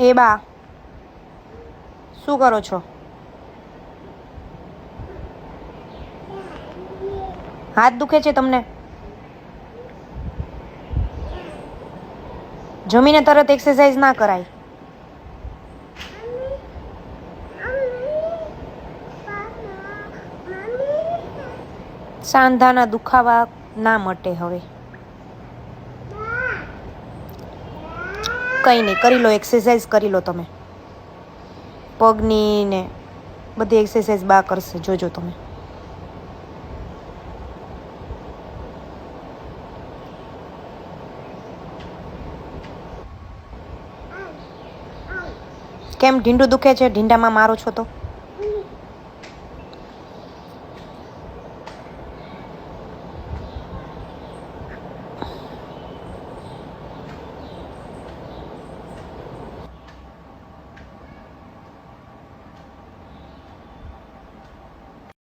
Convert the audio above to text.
એ બા, શું કરો છો? હાથ દુખે છે તમને? જમીને તરત એક્સરસાઇઝ ના કરાય. સાંધાના દુખાવા ના મટે હવે. કંઈ નહીં. કરી લો એક્સરસાઇઝ કરી લો તમે. પગની ને બધી એક્સરસાઇઝ બા કરશે. જોજો તમે. કેમ ઢીંડું દુખે છે? ઢીંડામાં મારો છો તો?